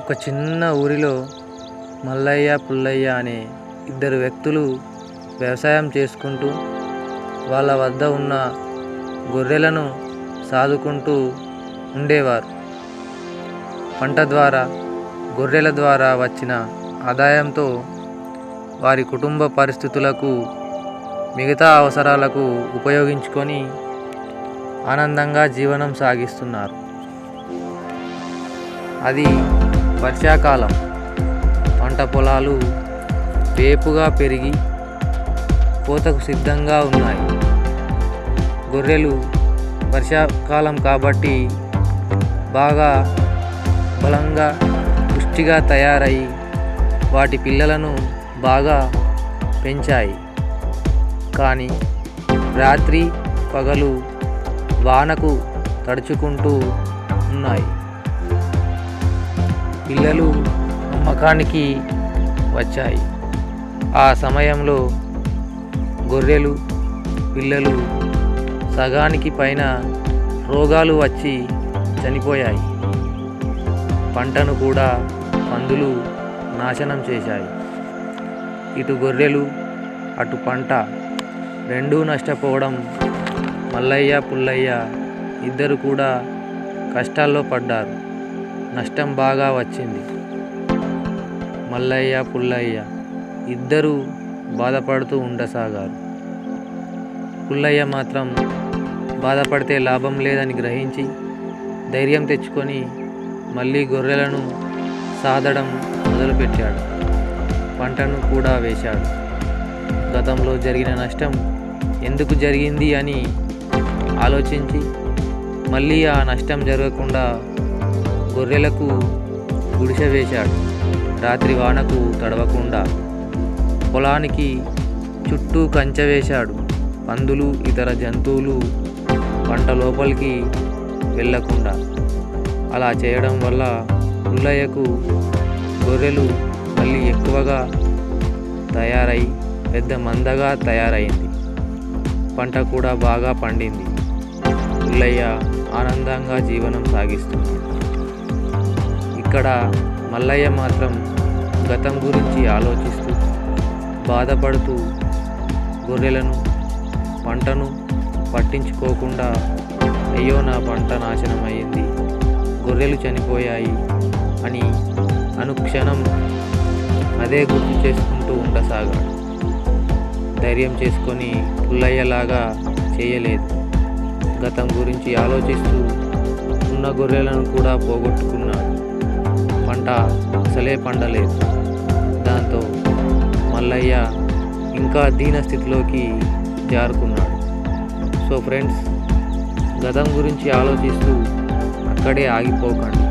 ఒక చిన్న ఊరిలో మల్లయ్య పుల్లయ్య అనే ఇద్దరు వ్యక్తులు వ్యవసాయం చేసుకుంటూ వాళ్ళ వద్ద ఉన్న గొర్రెలను సాదుకుంటూ ఉండేవారు. పంట ద్వారా గొర్రెల ద్వారా వచ్చిన ఆదాయంతో వారి కుటుంబ పరిస్థితులకు మిగతా అవసరాలకు ఉపయోగించుకొని ఆనందంగా జీవనం సాగిస్తున్నారు. అది వర్షాకాలం. పంట పొలాలు వేపుగా పెరిగి కోతకు సిద్ధంగా ఉన్నాయి. గొర్రెలు వర్షాకాలం కాబట్టి బాగా బలంగా పుష్టిగా తయారయ్యి వాటి పిల్లలను బాగా పెంచాయి. కానీ రాత్రి పగలు వానకు తడుచుకుంటూ ఉన్నాయి. పిల్లలు అమ్మకానికి వచ్చాయి. ఆ సమయంలో గొర్రెలు పిల్లలు సగానికి పైన రోగాలు వచ్చి చనిపోయాయి. పంటను కూడా పందులు నాశనం చేశాయి. ఇటు గొర్రెలు అటు పంట రెండూ నష్టపోవడం మల్లయ్య పుల్లయ్య ఇద్దరు కూడా కష్టాల్లో పడ్డారు. నష్టం బాగా వచ్చింది. మల్లయ్య పుల్లయ్య ఇద్దరూ బాధపడుతూ ఉండసాగారు. పుల్లయ్య మాత్రం బాధపడితే లాభం లేదని గ్రహించి ధైర్యం తెచ్చుకొని మళ్ళీ గొర్రెలను సాదడం మొదలుపెట్టాడు. పంటను కూడా వేశాడు. గతంలో జరిగిన నష్టం ఎందుకు జరిగింది అని ఆలోచించి మళ్ళీ ఆ నష్టం జరగకుండా గొర్రెలకు గుడిసె వేశాడు. రాత్రి వానకు తడవకుండా పొలానికి చుట్టూ కంచె వేశాడు. పందులు ఇతర జంతువులు పంట లోపలికి వెళ్ళకుండా. అలా చేయడం వల్ల పుల్లయ్యకు గొర్రెలు మళ్ళీ ఎక్కువగా తయారై పెద్ద మందగా తయారైంది. పంట కూడా బాగా పండింది. పుల్లయ్య ఆనందంగా జీవనం సాగిస్తున్నాడు. ఇక్కడ మల్లయ్య మాత్రం గతం గురించి ఆలోచిస్తూ బాధపడుతూ గొర్రెలను పంటను పట్టించుకోకుండా అయ్యో నా పంట నాశనం అయింది గొర్రెలు చనిపోయాయి అని అనుక్షణం అదే గుర్తు చేసుకుంటూ ఉండసాగాడు. ధైర్యం చేసుకొని పుల్లయ్యలాగా చేయలేదు. గతం గురించి ఆలోచిస్తూ ఉన్న గొర్రెలను కూడా పోగొట్టుకున్నాడు. పంట అసలే పండలేదు దాంతో మల్లయ్య ఇంకా దీన స్థితిలోకి జారుకున్నాడు. సో ఫ్రెండ్స్ గతం గురించి ఆలోచిస్తూ అక్కడే ఆగిపోకండి.